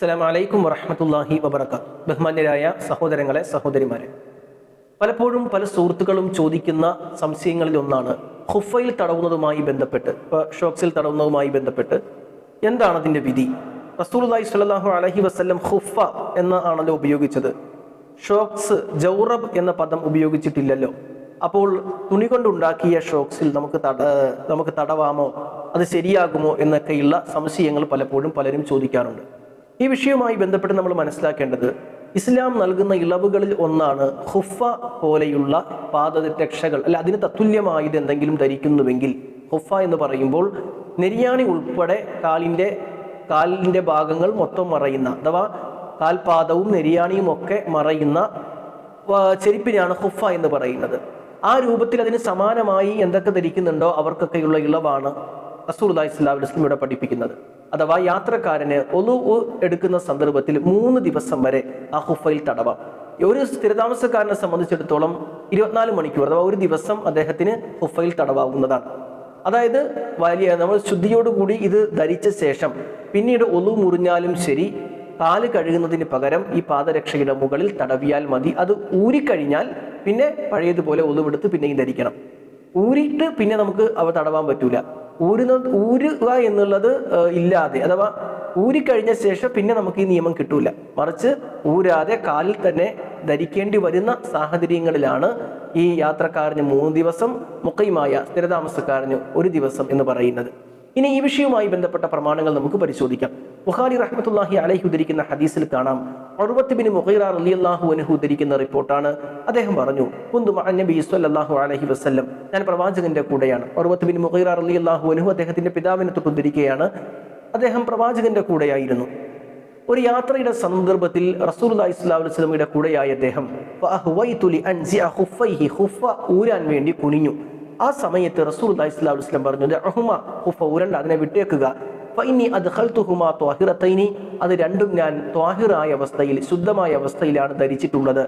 അസ്സലാമു അലൈക്കും വറഹമത്തല്ലാഹി വബർക്കാത്ത് ബഹുമാന്യരായ സഹോദരങ്ങളെ സഹോദരിമാരെ. പലപ്പോഴും പല സുഹൃത്തുക്കളും ചോദിക്കുന്ന സംശയങ്ങളിൽ ഒന്നാണ് ഹുഫയിൽ തടവുന്നതുമായി ബന്ധപ്പെട്ട് ഇപ്പോൾ ഷോക്സിൽ തടവുന്നതുമായി ബന്ധപ്പെട്ട് എന്താണ് അതിന്റെ വിധി? റസൂലുള്ളാഹി സ്വല്ലല്ലാഹു അലഹി വസല്ലം ഹുഫ എന്ന ആണല്ലോ ഉപയോഗിച്ചത്. ഷോക്സ് ജൗറബ് എന്ന പദം ഉപയോഗിച്ചിട്ടില്ലല്ലോ. അപ്പോൾ തുണി കൊണ്ടുണ്ടാക്കിയ ഷോക്സിൽ നമുക്ക് തട നമുക്ക് തടവാമോ? അത് ശരിയാകുമോ എന്നൊക്കെയുള്ള സംശയങ്ങൾ പലപ്പോഴും പലരും ചോദിക്കാറുണ്ട്. ഈ വിഷയവുമായി ബന്ധപ്പെട്ട് നമ്മൾ മനസ്സിലാക്കേണ്ടത് ഇസ്ലാം നൽകുന്ന ഇളവുകളിൽ ഒന്നാണ് ഹുഫ പോലെയുള്ള പാദരക്ഷകൾ അല്ല അതിന് തത്തുല്യമായത് എന്തെങ്കിലും ധരിക്കുന്നുവെങ്കിൽ. ഹുഫ എന്ന് പറയുമ്പോൾ നെരിയാണി ഉൾപ്പെടെ കാലിന്റെ കാലിന്റെ ഭാഗങ്ങൾ മൊത്തം മറയുന്ന അഥവാ കാൽപാദവും നെരിയാണിയും ഒക്കെ മറയുന്ന ചെരുപ്പിനെയാണ് ഹുഫ എന്ന് പറയുന്നത്. ആ രൂപത്തിൽ അതിന് സമാനമായി എന്തൊക്കെ ധരിക്കുന്നുണ്ടോ അവർക്കൊക്കെയുള്ള ഇളവാണ് റസൂലുള്ളാഹി ഇസ്ലാം ഇവിടെ പഠിപ്പിക്കുന്നത്. അഥവാ യാത്രക്കാരന് ഒലു എടുക്കുന്ന സന്ദർഭത്തിൽ മൂന്ന് ദിവസം വരെ ആ ഹുഫയിൽ തടവാം. ഒരു സ്ഥിരതാമസക്കാരനെ സംബന്ധിച്ചിടത്തോളം ഇരുപത്തിനാല് മണിക്കൂർ അഥവാ ഒരു ദിവസം അദ്ദേഹത്തിന് ഹുഫയിൽ തടവാകുന്നതാണ് അതായത് വലിയ നമ്മൾ ശുദ്ധിയോടുകൂടി ഇത് ധരിച്ച ശേഷം പിന്നീട് ഒലു മുറിഞ്ഞാലും ശരി കാൽ കഴുകുന്നതിന് പകരം ഈ പാദരക്ഷയുടെ മുകളിൽ തടവിയാൽ മതി. അത് ഊരിക്കഴിഞ്ഞാൽ പിന്നെ പഴയതുപോലെ ഒലുവെടുത്ത് പിന്നെയും ധരിക്കണം. ഊരിയിട്ട് പിന്നെ നമുക്ക് അവ തടവാൻ പറ്റൂല. ഊരുന്ന ഊരുക എന്നുള്ളത് ഇല്ലാതെ അഥവാ ഊരിക്കഴിഞ്ഞ ശേഷം പിന്നെ നമുക്ക് ഈ നിയമം കിട്ടൂല. മറിച്ച് ഊരാതെ കാലിൽ തന്നെ ധരിക്കേണ്ടി വരുന്ന സാഹചര്യങ്ങളിലാണ് ഈ യാത്രക്കാരന് മൂന്ന് ദിവസം മുക്കയുമായ സ്ഥിരതാമസക്കാരന് ഒരു ദിവസം എന്ന് പറയുന്നത്. ഇനി ഈ വിഷയവുമായി ബന്ധപ്പെട്ട പ്രമാണങ്ങൾ നമുക്ക് പരിശോധിക്കാം. ബുഖാരി റഹ്മത്തുല്ലാഹി അലഹി ഉദ്ധരിക്കുന്ന ഹദീസിൽ കാണാം. അറുപത്തിബിന് മുഹൈറ റളിയല്ലാഹു അൻഹു ഉദ്ധരിക്കുന്ന റിപ്പോർട്ടാണ്. അദ്ദേഹം പറഞ്ഞു കുന്തു നബി സ്വല്ലല്ലാഹു അലൈഹി വസല്ലം. ഞാൻ പ്രവാചകന്റെ കൂടെയാണ്. അറുപത്തിബിൻ മുഹൈറ റളിയല്ലാഹു അൻഹു അദ്ദേഹത്തിന്റെ പിതാവിനെ തൊട്ട് അദ്ദേഹം പ്രവാചകന്റെ കൂടെയായിരുന്നു. ഒരു യാത്രയുടെ സന്ദർഭത്തിൽ സ്വല്ലല്ലാഹു അലൈഹി വസല്ലമയുടെ കൂടെയായ അദ്ദേഹം. ഊരാൻ വേണ്ടി കുനിഞ്ഞു. ആ സമയത്ത് റസൂർ ഇസ്ലാം വസല്ലം പറഞ്ഞു ഊരണ്ട അതിനെ വിട്ടേക്കുക. ഫഇന്നി അദ്ഖൽതുഹുമാ ത്വാഹിറത്തൈനി അത് രണ്ടും ഞാൻ ത്വാഹിറായ അവസ്ഥയിൽ ശുദ്ധമായ അവസ്ഥയിലാണ് ധരിച്ചിട്ടുള്ളത്.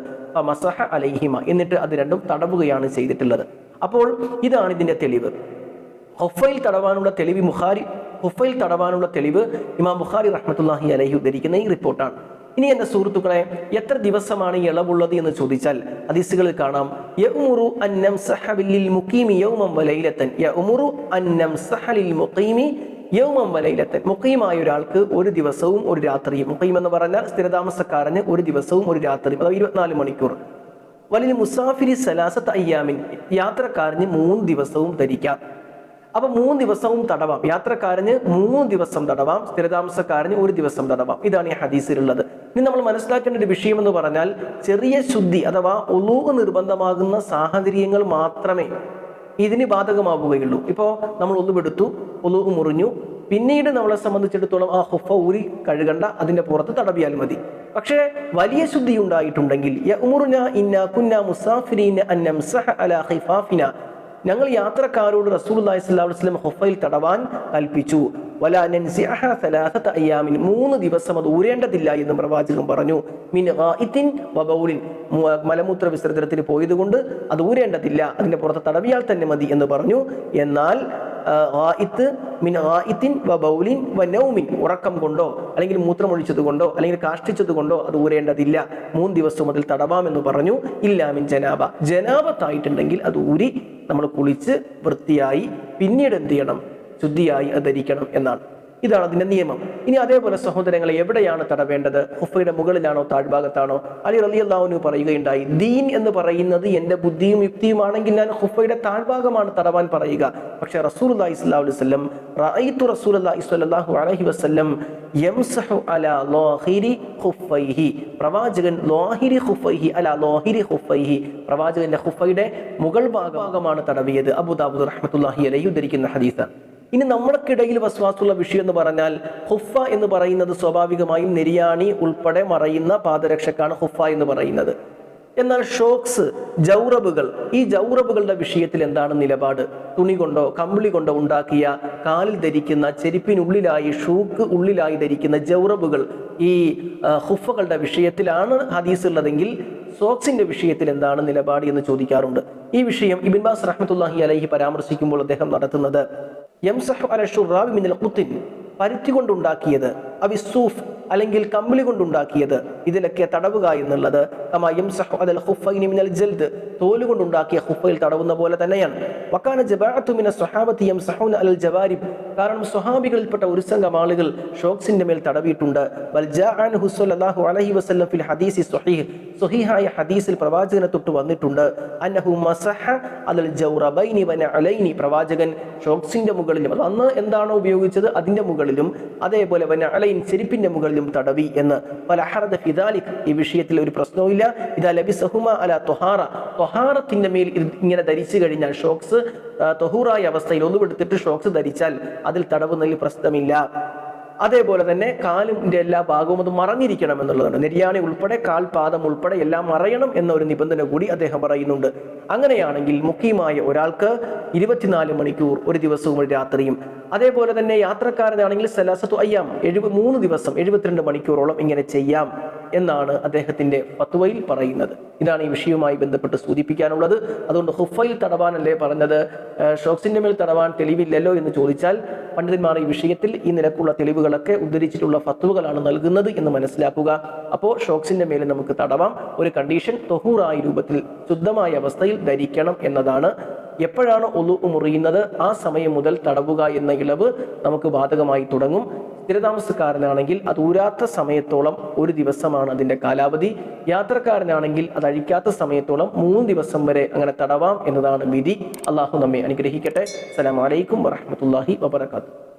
മസഹ അലൈഹിമ എന്നിട്ട് അത് രണ്ടും തടവുകയാണ് ചെയ്തിട്ടുള്ളത്. അപ്പോൾ ഇതാണ് ഇതിന്റെ തെളിവ്. ഹുഫയിൽ തടവാനുള്ള തെളിവ് മുഖാരി ഹുഫയിൽ തടവാനുള്ള തെളിവ് ഇമാം ബുഖാരി റഹ്മത്തുല്ലാഹി അലൈഹി ഉദ്ധരിക്കുന്ന ഈ റിപ്പോർട്ടാണ്. ഇനി എന്റെ സുഹൃത്തുക്കളെ എത്ര ദിവസമാണ് ഈ ഇളവുള്ളത് എന്ന് ചോദിച്ചാൽ ഹദീസുകളിൽ കാണാം യഉമുറു അൻ മുഖീമി യൗമൻ യഉമുറു അൻ മുഖീമി യൗമൻ വലൈലത്തൻ മുഖീമായ ഒരാൾക്ക് ഒരു ദിവസവും ഒരു രാത്രിയും മുഖീം എന്ന് പറഞ്ഞാൽ സ്ഥിരതാമസക്കാരന് ഒരു ദിവസവും ഒരു രാത്രിയും അതായത് ഇരുപത്തിനാല് മണിക്കൂർ. വലിയ മുസാഫിരി സലാസത്ത് അയ്യാമിൻ യാത്രക്കാരന് മൂന്ന് ദിവസവും ധരിക്കാം. അപ്പൊ മൂന്ന് ദിവസവും തടവാം. യാത്രക്കാരന് മൂന്ന് ദിവസം തടവാം. സ്ഥിരതാമസക്കാരന് ഒരു ദിവസം തടവാം. ഇതാണ് ഈ ഹദീസിലുള്ളത്. ഇനി നമ്മൾ മനസ്സിലാക്കേണ്ട ഒരു വിഷയം എന്ന് പറഞ്ഞാൽ ചെറിയ ശുദ്ധി അഥവാ ഒലൂഹ് നിർബന്ധമാകുന്ന സാഹചര്യങ്ങൾ മാത്രമേ ഇതിന് ബാധകമാവുകയുള്ളൂ. ഇപ്പോ നമ്മൾ ഒന്നുപെടുത്തു ഒലൂഹ് മുറിഞ്ഞു. പിന്നീട് നമ്മളെ സംബന്ധിച്ചിടത്തോളം ആ ഹുഫ ഊരി കഴുകണ്ട അതിന്റെ പുറത്ത് തടവിയാൽ മതി. പക്ഷേ വലിയ ശുദ്ധി ഉണ്ടായിട്ടുണ്ടെങ്കിൽ ഇന്ന കുന്ന ഞങ്ങൾ യാത്രക്കാരോട് റസൂലുള്ളാഹി അള്ളാഹിസ്ലാം ഹുഫയിൽ തടവാൻ കൽപ്പിച്ചു. അയ്യാമിൻ. മൂന്ന് ദിവസം അത് ഊരേണ്ടതില്ല എന്ന് പ്രവാചകൻ പറഞ്ഞു. ഇത്തിൻ മലമൂത്ര വിസർജനത്തിന് പോയതുകൊണ്ട് അത് ഊരേണ്ടതില്ല. അതിന്റെ പുറത്ത് തടവിയാൽ തന്നെ മതി എന്ന് പറഞ്ഞു. എന്നാൽ ആ, ഗായിത്ത് മിൻ ഗായിത്തിൻ വ നൗമിൻ. ഉറക്കം കൊണ്ടോ അല്ലെങ്കിൽ മൂത്രമൊഴിച്ചത് കൊണ്ടോ അല്ലെങ്കിൽ കാഷ്ടിച്ചത് കൊണ്ടോ അത് ഊരേണ്ടതില്ല. മൂന്ന് ദിവസം അതിൽ തടവാമെന്ന് പറഞ്ഞു. ഇല്ലാമിൻ ജനാബ. ജനാബത്തായിട്ടുണ്ടെങ്കിൽ അത് ഊരി നമ്മൾ കുളിച്ച് വൃത്തിയായി പിന്നീട് എന്ത് ചെയ്യണം? ശുദ്ധിയായി അത് ധരിക്കണം എന്നാണ്. ഇതാണ് അതിന്റെ നിയമം. ഇനി അതേപോലെ സഹോദരങ്ങളെ എവിടെയാണ് തടവേണ്ടത്? ഹുഫയുടെ മുകളിലാണോ താഴ്ഭാഗത്താണോ? അലി റലി അള്ളാഹുനു പറയുകയുണ്ടായി ദീൻ എന്ന് പറയുന്നത് എന്റെ ബുദ്ധിയും യുക്തിയുമാണെങ്കിൽ ഞാൻ ഹുഫയുടെ താഴ്ഭാഗമാണ് തടവാൻ പറയുക. പക്ഷെ റസൂൽ അലൈഹി സ്വലാഹു വസ്ലം റഅയ്തു റസൂൽ അലൈഹി സ്വല്ലല്ലാഹു അലൈഹി യംസഹു അലാ ലോഹിരി ഹുഫൈഹി പ്രവാചകൻ ലോഹിരി ഹുഫൈഹി അലാ ലോഹിരി ഹുഫൈഹി പ്രവാചകന്റെ ഹുഫയുടെ മുകൾ ഭാഗമാണ് തടവിയത്. അബുദാബുദ് റഹ്മത്തുള്ളാഹി അലൈഹി ഉദ്ധരിക്കുന്ന ഹദീസാണ്. ഇനി നമ്മൾക്കിടയിൽ വസ്വാസുള്ള വിഷയം എന്ന് പറഞ്ഞാൽ ഹുഫ എന്ന് പറയുന്നത് സ്വാഭാവികമായും നെരിയാണി ഉൾപ്പെടെ മറയുന്ന പാദരക്ഷക്കാണ് ഹുഫ എന്ന് പറയുന്നത്. എന്നാൽ ഷോക്സ് ജൗറബുകൾ ഈ ജൗറബുകളുടെ വിഷയത്തിൽ എന്താണ് നിലപാട്? തുണി കൊണ്ടോ കമ്പിളി കൊണ്ടോ ഉണ്ടാക്കിയ കാലിൽ ധരിക്കുന്ന ചെരുപ്പിനുള്ളിലായി ഷൂക്ക് ഉള്ളിലായി ധരിക്കുന്ന ജൗറബുകൾ ഈ ഹുഫകളുടെ വിഷയത്തിലാണ് ഹദീസ് ഉള്ളതെങ്കിൽ സോക്സിന്റെ വിഷയത്തിൽ എന്താണ് നിലപാട് എന്ന് ചോദിക്കാറുണ്ട്. ഈ വിഷയം ഇബിൻ ബാസ് റഹ്മത്തുല്ലാഹി അലഹി പരാമർശിക്കുമ്പോൾ അദ്ദേഹം നടത്തുന്നത് യംസഹു അല ഷുറാബി മിനൽ ഖുത്തിൻ പരുത്തി കൊണ്ടുണ്ടാക്കിയത് അവിസൂഫ് അല്ലെങ്കിൽ കമ്പിളി കൊണ്ടുണ്ടാക്കിയത്. ഇതിലൊക്കെ തടവുക എന്നുള്ളത്. തോലുകൊണ്ടുണ്ടാക്കിയ ഹുഫയിൽ തടവുന്ന പോലെ തന്നെയാണ്. വക്കാന ജബാത്തുമിന സ്വഹാബത്തി അലൽ ജവാരിബ് കാരണം സ്വഹാബികളിൽപ്പെട്ട ഒരു സംഘം ആളുകൾ ഷോക്സിന്റെ മേൽ തടവിയിട്ടുണ്ട്. അലൈഹി വസല്ലം ഫിൽ ഹദീസി സ്വഹീഹ്. സ്വഹീഹായ ഹദീസിൽ പ്രവാചകനെ തൊട്ട് വന്നിട്ടുണ്ട്. അന്നഹു മസഹ അലൽ ജൗറബൈനി വനഅലൈനി പ്രവാചകൻ. ഷോക്സിന്റെ മുകളിലും അത് അന്ന് എന്താണോ ഉപയോഗിച്ചത് അതിന്റെ മുകളിലും അതേപോലെ വനഅലൈൻ ചെരുപ്പിന്റെ മുകളിലും തടവി എന്ന്. പല ഹറദ ഫിദാലിക് ഈ വിഷയത്തിൽ ഒരു പ്രശ്നവുമില്ല. ഇതാ ലബി സഹുമ അല തൊഹാറ. തൊഹാറത്തിന്റെ മേൽ ഇത് ഇങ്ങനെ ധരിച്ചു കഴിഞ്ഞാൽ ഷോക്സ് തൊഹൂറായ അവസ്ഥയിൽ ഒന്നുപെടുത്തിട്ട് ഷോക്സ് ധരിച്ചാൽ അതിൽ തടവുന്നതിൽ പ്രശ്നമില്ല. അതേപോലെ തന്നെ കാലിന്റെ എല്ലാ ഭാഗവും അത് മറഞ്ഞിരിക്കണം എന്നുള്ളതാണ്. നെരിയാണി ഉൾപ്പെടെ കാൽ പാദം ഉൾപ്പെടെ എല്ലാം മറയണം എന്ന ഒരു നിബന്ധന കൂടി അദ്ദേഹം പറയുന്നുണ്ട്. അങ്ങനെയാണെങ്കിൽ മുഖ്യമായ ഒരാൾക്ക് ഇരുപത്തിനാല് മണിക്കൂർ ഒരു ദിവസവും ഒരു രാത്രിയും. അതേപോലെ തന്നെ യാത്രക്കാരനാണെങ്കിൽ സലാസത്തു അയ്യാം എഴുപ മൂന്ന് ദിവസം എഴുപത്തിരണ്ട് മണിക്കൂറോളം ഇങ്ങനെ ചെയ്യാം. എന്നാണ് അദ്ദേഹത്തിന്റെ ഫത്വയിൽ പറയുന്നത്. ഇതാണ് ഈ വിഷയവുമായി ബന്ധപ്പെട്ട് സൂചിപ്പിക്കാനുള്ളത്. അതുകൊണ്ട് ഹുഫയിൽ തടവാനല്ലേ പറഞ്ഞത്? ഷോക്സിന്റെ മേൽ തടവാൻ തെളിവില്ലല്ലോ എന്ന് ചോദിച്ചാൽ പണ്ഡിതന്മാർ ഈ വിഷയത്തിൽ ഈ നിലക്കുള്ള തെളിവുകളൊക്കെ ഉദ്ധരിച്ചിട്ടുള്ള ഫത്വകളാണ് നൽകുന്നത് എന്ന് മനസ്സിലാക്കുക. അപ്പോൾ ഷോക്സിന്റെ മേൽ നമുക്ക് തടവാം. ഒരു കണ്ടീഷൻ തൊഹൂറായ രൂപത്തിൽ ശുദ്ധമായ അവസ്ഥയിൽ ധരിക്കണം എന്നതാണ്. എപ്പോഴാണ് ഒലു മുറിയുന്നത്? ആ സമയം മുതൽ തടവുക എന്ന ഇളവ് നമുക്ക് ബാധകമായി തുടങ്ങും. സ്ഥിരതാമസക്കാരനാണെങ്കിൽ അത് ഊരാത്ത സമയത്തോളം ഒരു ദിവസമാണ് അതിന്റെ കാലാവധി. യാത്രക്കാരനാണെങ്കിൽ അത് അഴിക്കാത്ത സമയത്തോളം മൂന്ന് ദിവസം വരെ അങ്ങനെ തടവാം എന്നതാണ് വിധി. അള്ളാഹു നമ്മെ അനുഗ്രഹിക്കട്ടെ. സലാം അലൈക്കും വറഹ്മത്തുള്ളാഹി വബറകാതുഹു.